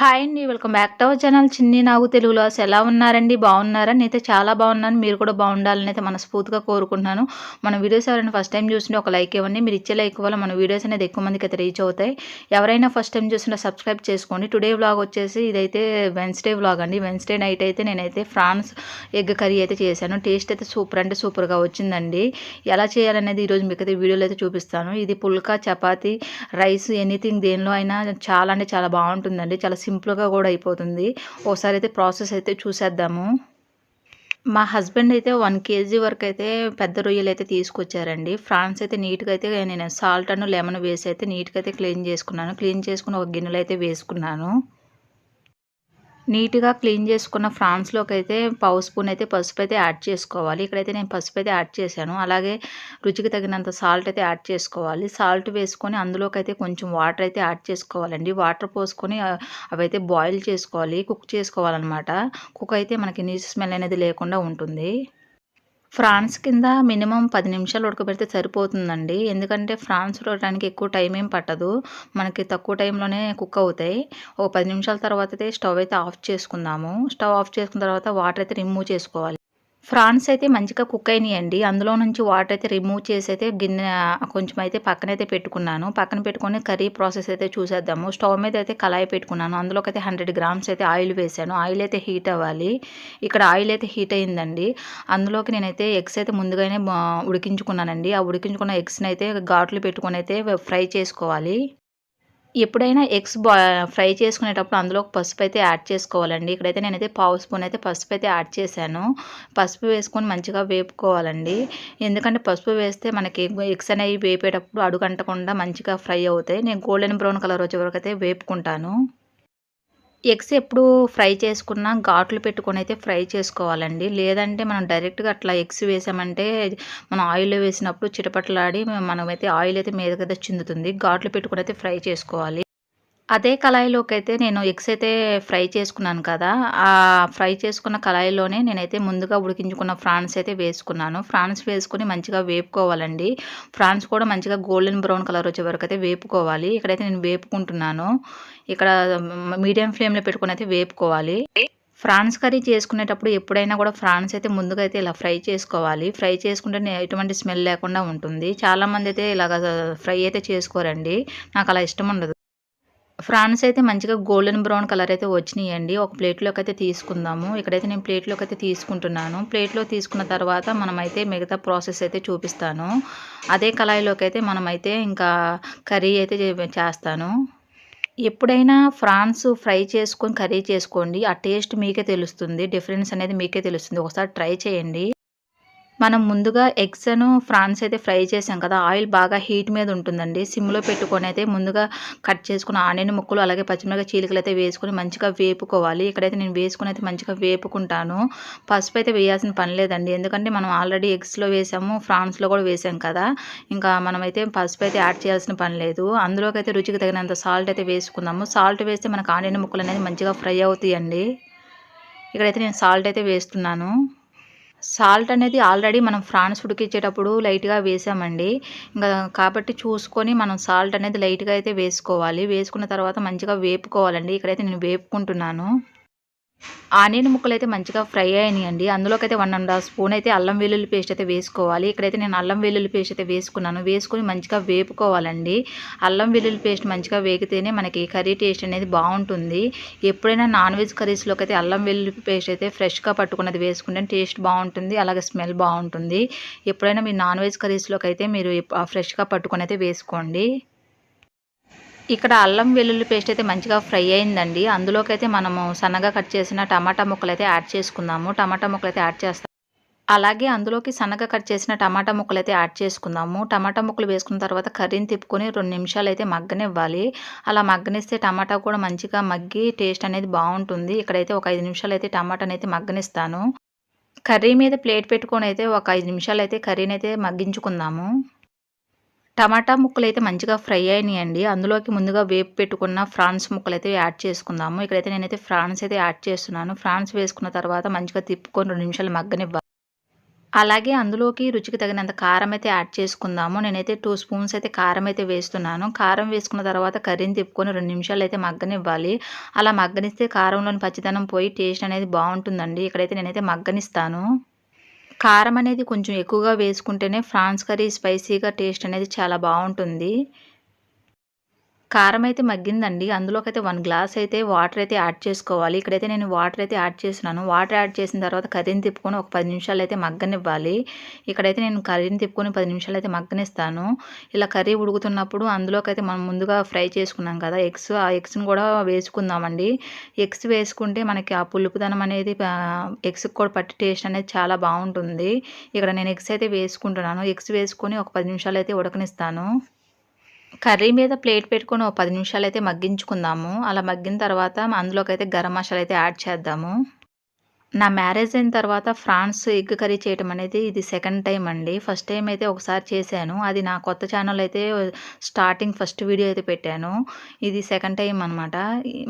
Hi అండి welcome back to our channel Chinni Nagu తెలుగులో అసలు ఎలా ఉన్నారండి? బాగున్నారా? నేనైతే చాలా బాగున్నాను. మీరు కూడా బాగుండాలని అయితే మనస్ఫూర్తిగా కోరుకుంటున్నాను. మన వీడియోస్ ఎవరైనా ఫస్ట్ టైం చూస్తుంటే ఒక లైక్ ఇవ్వండి. మీరు ఇచ్చే లైక్ వల్ల మన వీడియోస్ అనేది ఎక్కువ మందికి అయితే రీచ్ అవుతాయి. ఎవరైనా ఫస్ట్ టైం చూసినా సబ్స్క్రైబ్ చేసుకోండి. టుడే వ్లాగ్ వచ్చేసి ఇదైతే వెన్స్డే వ్లాగ్ అండి. వెన్స్డే నైట్ అయితే నేనైతే ఫ్రాన్స్ ఎగ్ కర్రీ అయితే చేశాను. టేస్ట్ అయితే సూపర్ అంటే సూపర్గా వచ్చిందండి. ఎలా చేయాలనేది ఈరోజు మీకు అయితే వీడియోలో అయితే చూపిస్తాను. ఇది పుల్కా చపాతీ రైస్ ఎనీథింగ్ దేనిలో అయినా చాలా అంటే చాలా బాగుంటుందండి. చాలా సింపుల్గా కూడా అయిపోతుంది. ఒకసారి అయితే ప్రాసెస్ అయితే చూసేద్దాము. మా హస్బెండ్ అయితే వన్ కేజీ వరకు అయితే పెద్ద రొయ్యలు అయితే తీసుకొచ్చారండి. ఫ్రాన్స్ అయితే నీట్గా అయితే నేను సాల్ట్ అను లెమన్ వేసి అయితే నీట్గా అయితే క్లీన్ చేసుకున్నాను. క్లీన్ చేసుకుని ఒక గిన్నెలు అయితే వేసుకున్నాను. నీట్గా క్లీన్ చేసుకున్న ఫ్రాన్స్లోకి అయితే పావు స్పూన్ అయితే పసుపు అయితే యాడ్ చేసుకోవాలి. ఇక్కడైతే నేను పసుపు అయితే యాడ్ చేశాను. అలాగే రుచికి తగినంత సాల్ట్ అయితే యాడ్ చేసుకోవాలి. సాల్ట్ వేసుకొని అందులోకి అయితే కొంచెం వాటర్ అయితే యాడ్ చేసుకోవాలండి. వాటర్ పోసుకొని అవైతే బాయిల్ చేసుకోవాలి. కుక్ చేసుకోవాలన్నమాట. కుక్ అయితే మనకి నీచు స్మెల్ అనేది లేకుండా ఉంటుంది. ఫ్రాన్స్ కింద మినిమం పది నిమిషాలు ఉడకబెడితే సరిపోతుందండి. ఎందుకంటే ఫ్రాన్స్ ఉడకడానికి ఎక్కువ టైం ఏం పట్టదు. మనకి తక్కువ టైంలోనే కుక్ అవుతాయి. ఒక పది నిమిషాల తర్వాత అయితే స్టవ్ అయితే ఆఫ్ చేసుకుందాము. స్టవ్ ఆఫ్ చేసుకున్న తర్వాత వాటర్ అయితే రిమూవ్ చేసుకోవాలి. ఫ్రాన్స్ అయితే మంచిగా కుక్ అయినాయండి. అందులో నుంచి వాటర్ అయితే రిమూవ్ చేసి అయితే గిన్నె కొంచెం అయితే పక్కనైతే పెట్టుకున్నాను. పక్కన పెట్టుకొని కర్రీ ప్రాసెస్ అయితే చూసేద్దాము. స్టవ్ మీద అయితే కళాయి పెట్టుకున్నాను. అందులోకి అయితే హండ్రెడ్ గ్రామ్స్ అయితే ఆయిల్ వేసాను. ఆయిల్ అయితే హీట్ అవ్వాలి. ఇక్కడ ఆయిల్ అయితే హీట్ అయిందండి. అందులోకి నేనైతే ఎగ్స్ అయితే ముందుగానే ఉడికించుకున్నానండి. ఆ ఉడికించుకున్న ఎగ్స్ని అయితే ఘాట్లు పెట్టుకొని అయితే ఫ్రై చేసుకోవాలి. ఎప్పుడైనా ఎగ్స్ బా ఫ్రై చేసుకునేటప్పుడు అందులో పసుపు అయితే యాడ్ చేసుకోవాలండి. ఇక్కడైతే నేనైతే పావు స్పూన్ అయితే పసుపు అయితే యాడ్ చేశాను. పసుపు వేసుకొని మంచిగా వేపుకోవాలండి. ఎందుకంటే పసుపు వేస్తే మనకి ఎగ్స్ అనేవి వేపేటప్పుడు అడుగంటకుండా మంచిగా ఫ్రై అవుతాయి. నేను గోల్డెన్ బ్రౌన్ కలర్ వచ్చే వరకు అయితే వేపుకుంటాను. ఎగ్స్ ఎప్పుడు ఫ్రై చేసుకున్నా ఘాట్లు పెట్టుకొని అయితే ఫ్రై చేసుకోవాలండి. లేదంటే మనం డైరెక్ట్గా అట్లా ఎగ్స్ వేసామంటే మనం ఆయిల్లో వేసినప్పుడు చిటపట్లాడి మనమైతే ఆయిల్ అయితే మీద కదా చిందుతుంది. ఘాట్లు పెట్టుకుని అయితే ఫ్రై చేసుకోవాలి. అదే కళాయిలోకి అయితే నేను ఎగ్స్ అయితే ఫ్రై చేసుకున్నాను కదా ఆ ఫ్రై చేసుకున్న కళాయిలోనే నేనైతే ముందుగా ఉడికించుకున్న ఫ్రాన్స్ అయితే వేసుకున్నాను. ఫ్రాన్స్ వేసుకొని మంచిగా వేపుకోవాలండి. ఫ్రాన్స్ కూడా మంచిగా గోల్డెన్ బ్రౌన్ కలర్ వచ్చే వరకు అయితే వేపుకోవాలి. ఇక్కడైతే నేను వేపుకుంటున్నాను. ఇక్కడ మీడియం ఫ్లేమ్లో పెట్టుకుని అయితే వేపుకోవాలి. ఫ్రాన్స్ కర్రీ చేసుకునేటప్పుడు ఎప్పుడైనా కూడా ఫ్రాన్స్ అయితే ముందుగా అయితే ఇలా ఫ్రై చేసుకోవాలి. ఫ్రై చేసుకుంటే ఎటువంటి స్మెల్ లేకుండా ఉంటుంది. చాలామంది అయితే ఇలాగ ఫ్రై అయితే చేసుకోరండి. నాకు అలా ఇష్టం ఉండదు. ఫ్రాన్స్ అయితే మంచిగా గోల్డెన్ బ్రౌన్ కలర్ అయితే వచ్చినాయండి. ఒక ప్లేట్లోకి అయితే తీసుకుందాము. ఇక్కడైతే నేను ప్లేట్లోకి అయితే తీసుకుంటున్నాను. ప్లేట్లో తీసుకున్న తర్వాత మనమైతే మిగతా ప్రాసెస్ అయితే చూపిస్తాను. అదే కళాయిలోకి అయితే మనమైతే ఇంకా కర్రీ అయితే చేస్తాను. ఎప్పుడైనా ఫ్రాన్స్ ఫ్రై చేసుకొని కర్రీ చేసుకోండి. ఆ టేస్ట్ మీకే తెలుస్తుంది. డిఫరెన్స్ అనేది మీకే తెలుస్తుంది. ఒకసారి ట్రై చేయండి. మనం ముందుగా ఎగ్స్ను ఫ్రాన్స్ అయితే ఫ్రై చేసాం కదా ఆయిల్ బాగా హీట్ మీద ఉంటుందండి. సిమ్లో పెట్టుకొని అయితే ముందుగా కట్ చేసుకున్న ఆనియన్ ముక్కలు అలాగే పచ్చిమిరపకాయ చీలికలు అయితే వేసుకొని మంచిగా వేపుకోవాలి. ఇక్కడైతే నేను వేసుకుని అయితే మంచిగా వేపుకుంటాను. పసుపు అయితే వేయాల్సిన పని లేదండి. ఎందుకంటే మనం ఆల్రెడీ ఎగ్స్లో వేసాము ఫ్రాన్స్లో కూడా వేసాం కదా. ఇంకా మనమైతే పసుపు అయితే యాడ్ చేయాల్సిన పని లేదు. అందులోకి అయితే రుచికి తగినంత సాల్ట్ అయితే వేసుకుందాము. సాల్ట్ వేస్తే మనకు ఆనియన్ ముక్కలు అనేది మంచిగా ఫ్రై అవుతాయండి. ఇక్కడైతే నేను సాల్ట్ అయితే వేస్తున్నాను. సాల్ట్ అనేది ఆల్రెడీ మనం ఫ్రాన్స్ ఉడికించేటప్పుడు లైట్గా వేసామండి. ఇంకా కాబట్టి చూసుకొని మనం సాల్ట్ అనేది లైట్గా అయితే వేసుకోవాలి. వేసుకున్న తర్వాత మంచిగా వేపుకోవాలండి. ఇక్కడైతే నేను వేపుకుంటున్నాను. ఆనియన్ ముక్కలు అయితే మంచిగా ఫ్రై అయినాయండి. అందులోకి అయితే వన్ అండ్ హాఫ్ స్పూన్ అయితే అల్లం వెల్లుల్లి పేస్ట్ అయితే వేసుకోవాలి. ఇక్కడైతే నేను అల్లం వెల్లుల్లి పేస్ట్ అయితే వేసుకున్నాను. వేసుకుని మంచిగా వేపుకోవాలండి. అల్లం వెల్లుల్లి పేస్ట్ మంచిగా వేగితేనే మనకి కర్రీ టేస్ట్ అనేది బాగుంటుంది. ఎప్పుడైనా నాన్ వెజ్ కర్రీస్లోకి అయితే అల్లం వెల్లుల్లి పేస్ట్ అయితే ఫ్రెష్గా పట్టుకున్నది వేసుకుంటే టేస్ట్ బాగుంటుంది. అలాగే స్మెల్ బాగుంటుంది. ఎప్పుడైనా మీ నాన్ వెజ్ కర్రీస్లోకి అయితే మీరు ఫ్రెష్గా పట్టుకుని అయితే వేసుకోండి. ఇక్కడ అల్లం వెల్లుల్లి పేస్ట్ అయితే మంచిగా ఫ్రై అయిందండి. అందులోకి అయితే మనము సన్నగా కట్ చేసిన టమాటా ముక్కలు అయితే యాడ్ చేసుకుందాము. టమాటా ముక్కలు అయితే యాడ్ చేస్తాం అలాగే అందులోకి సన్నగా కట్ చేసిన టమాటా ముక్కలు అయితే యాడ్ చేసుకుందాము. టమాటా ముక్కలు వేసుకున్న తర్వాత కర్రీని తిప్పుకొని రెండు నిమిషాలు అయితే మగ్గనివ్వాలి. అలా మగ్గనిస్తే టమాటా కూడా మంచిగా మగ్గి టేస్ట్ అనేది బాగుంటుంది. ఇక్కడైతే ఒక ఐదు నిమిషాలు అయితే టమాటాని అయితే మగ్గనిస్తాను. కర్రీ మీద ప్లేట్ పెట్టుకొని అయితే ఒక ఐదు నిమిషాలు అయితే కర్రీని అయితే మగ్గించుకుందాము. టమాటా ముక్కలు అయితే మంచిగా ఫ్రై అయినాయండి. అందులోకి ముందుగా వేపు పెట్టుకున్న ఫ్రాన్స్ ముక్కలు అయితే యాడ్ చేసుకుందాము. ఇక్కడైతే నేనైతే ఫ్రాన్స్ అయితే యాడ్ చేస్తున్నాను. ఫ్రాన్స్ వేసుకున్న తర్వాత మంచిగా తిప్పుకొని రెండు నిమిషాలు మగ్గనివ్వాలి. అలాగే అందులోకి రుచికి తగినంత కారం అయితే యాడ్ చేసుకుందాము. నేనైతే టూ స్పూన్స్ అయితే కారం అయితే వేస్తున్నాను. కారం వేసుకున్న తర్వాత కర్రీని తిప్పుకొని రెండు నిమిషాలు అయితే మగ్గనివ్వాలి. అలా మగ్గనిస్తే కారంలోని పచ్చిదనం పోయి టేస్ట్ అనేది బాగుంటుందండి. ఇక్కడైతే నేనైతే మగ్గనిస్తాను. కారం అనేది కొంచెం ఎక్కువగా వేసుకుంటేనే ఫ్రాన్స్ కర్రీ స్పైసీగా టేస్ట్ అనేది చాలా బాగుంటుంది. కారం అయితే మగ్గిందండి. అందులోకైతే వన్ గ్లాస్ అయితే వాటర్ అయితే యాడ్ చేసుకోవాలి. ఇక్కడైతే నేను వాటర్ అయితే యాడ్ చేసినాను వాటర్ యాడ్ చేసిన తర్వాత కర్రీని తిప్పుకొని ఒక పది నిమిషాలు అయితే మగ్గనివ్వాలి. ఇక్కడైతే నేను కర్రీని తిప్పుకొని పది నిమిషాలు అయితే మగ్గనిస్తాను. ఇలా కర్రీ ఉడుకుతున్నప్పుడు అందులోకైతే మనం ముందుగా ఫ్రై చేసుకున్నాం కదా ఎగ్స్. ఆ ఎగ్స్ని కూడా వేసుకుందామండి. ఎగ్స్ వేసుకుంటే మనకి ఆ పులుపుదనం అనేది ఎగ్స్కి కూడా పట్టి టేస్ట్ అనేది చాలా బాగుంటుంది. ఇక్కడ నేను ఎగ్స్ అయితే వేసుకుంటున్నాను. ఎగ్స్ వేసుకొని ఒక పది నిమిషాలు అయితే ఉడకనిస్తాను. కర్రీ మీద ప్లేట్ పెట్టుకొని ఒక పది నిమిషాలు అయితే మగ్గించుకుందాము. అలా మగ్గిన తర్వాత అందులోకి అయితే గరం మసాలా అయితే యాడ్ చేద్దాము. నా మ్యారేజ్ అయిన తర్వాత ఫ్రాన్స్ ఎగ్ కర్రీ చేయటం అనేది ఇది సెకండ్ టైం అండి. ఫస్ట్ టైం అయితే ఒకసారి చేశాను. అది నా కొత్త ఛానల్ అయితే స్టార్టింగ్ ఫస్ట్ వీడియో అయితే పెట్టాను. ఇది సెకండ్ టైం అనమాట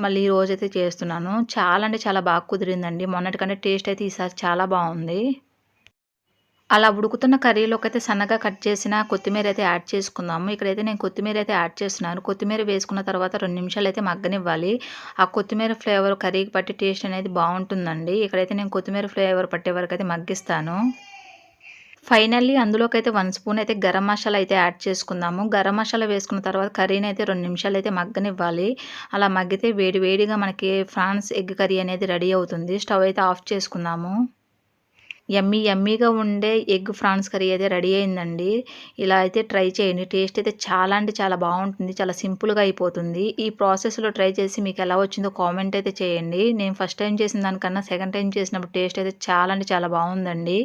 మళ్ళీ ఈ రోజు అయితే చేస్తున్నాను. చాలా అంటే చాలా బాగా కుదిరిందండి. మొన్నటికంటే టేస్ట్ అయితే ఈసారి చాలా బాగుంది. అలా ఉడుకుతున్న కర్రీలోకి అయితే సన్నగా కట్ చేసిన కొత్తిమీర అయితే యాడ్ చేసుకుందాము. ఇక్కడైతే నేను కొత్తిమీర అయితే యాడ్ చేస్తున్నాను. కొత్తిమీర వేసుకున్న తర్వాత రెండు నిమిషాలు అయితే మగ్గనివ్వాలి. ఆ కొత్తిమీర ఫ్లేవర్ కర్రీకి పట్టి టేస్ట్ అనేది బాగుంటుందండి. ఇక్కడైతే నేను కొత్తిమీర ఫ్లేవర్ పట్టే వరకు అయితే మగ్గిస్తాను. ఫైనల్లీ అందులోకి అయితే వన్ స్పూన్ అయితే గరం మసాలా అయితే యాడ్ చేసుకుందాము. గరం మసాలా వేసుకున్న తర్వాత కర్రీని అయితే రెండు నిమిషాలు అయితే మగ్గనివ్వాలి. అలా మగ్గితే వేడి వేడిగా మనకి ఫ్రాన్స్ ఎగ్ కర్రీ అనేది రెడీ అవుతుంది. స్టవ్ అయితే ఆఫ్ చేసుకుందాము. యమ్మీ యమ్మీగా ఉండే ఎగ్ ఫ్రాన్స్ కర్రీ అయితే రెడీ అయిందండి. ఇలా అయితే ట్రై చేయండి. టేస్ట్ అయితే చాలా అంటే చాలా బాగుంటుంది. చాలా సింపుల్గా అయిపోతుంది. ఈ ప్రాసెస్లో ట్రై చేసి మీకు ఎలా వచ్చిందో కామెంట్ అయితే చేయండి. నేను ఫస్ట్ టైం చేసిన దానికన్నా సెకండ్ టైం చేసినప్పుడు టేస్ట్ అయితే చాలా అంటే చాలా బాగుందండి.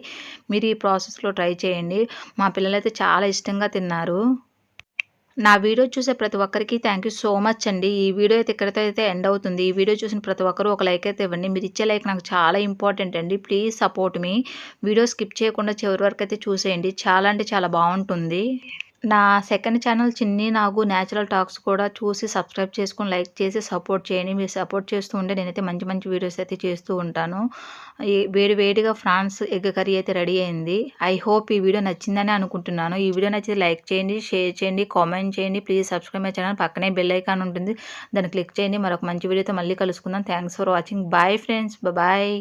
మీరు ఈ ప్రాసెస్లో ట్రై చేయండి. మా పిల్లలు అయితే చాలా ఇష్టంగా తిన్నారు. నా వీడియో చూసే ప్రతి ఒక్కరికి థ్యాంక్ యూ సో మచ్ అండి. ఈ వీడియో అయితే ఇక్కడితో అయితే ఎండ్ అవుతుంది. ఈ వీడియో చూసిన ప్రతి ఒక్కరు ఒక లైక్ అయితే ఇవ్వండి. మీరు ఇచ్చే లైక్ నాకు చాలా ఇంపార్టెంట్ అండి. ప్లీజ్ సపోర్ట్ మీ వీడియో స్కిప్ చేయకుండా చివరి వరకు అయితే చూసేయండి. చాలా అంటే చాలా బాగుంటుంది. నా సెకండ్ ఛానల్ చిన్ని నాగు న్యాచురల్ టాక్స్ కూడా చూసి సబ్స్క్రైబ్ చేసుకొని లైక్ చేసి సపోర్ట్ చేయండి. మీరు సపోర్ట్ చేస్తూ ఉంటే నేనైతే మంచి మంచి వీడియోస్ అయితే చేస్తూ ఉంటాను. వేడి వేడిగా ఫ్రాన్స్ ఎగ్ కర్రీ అయితే రెడీ అయింది. ఐ హోప్ ఈ వీడియో నచ్చిందని అనుకుంటున్నాను. ఈ వీడియో నచ్చితే లైక్ చేయండి షేర్ చేయండి కామెంట్ చేయండి. Please subscribe my channel. పక్కనే బెల్ ఐకాన్ ఉంటుంది. దాన్ని క్లిక్ చేయండి. మరొక మంచి వీడియోతో మళ్ళీ కలుసుకుందాం. Thanks for watching. Bye friends. Bye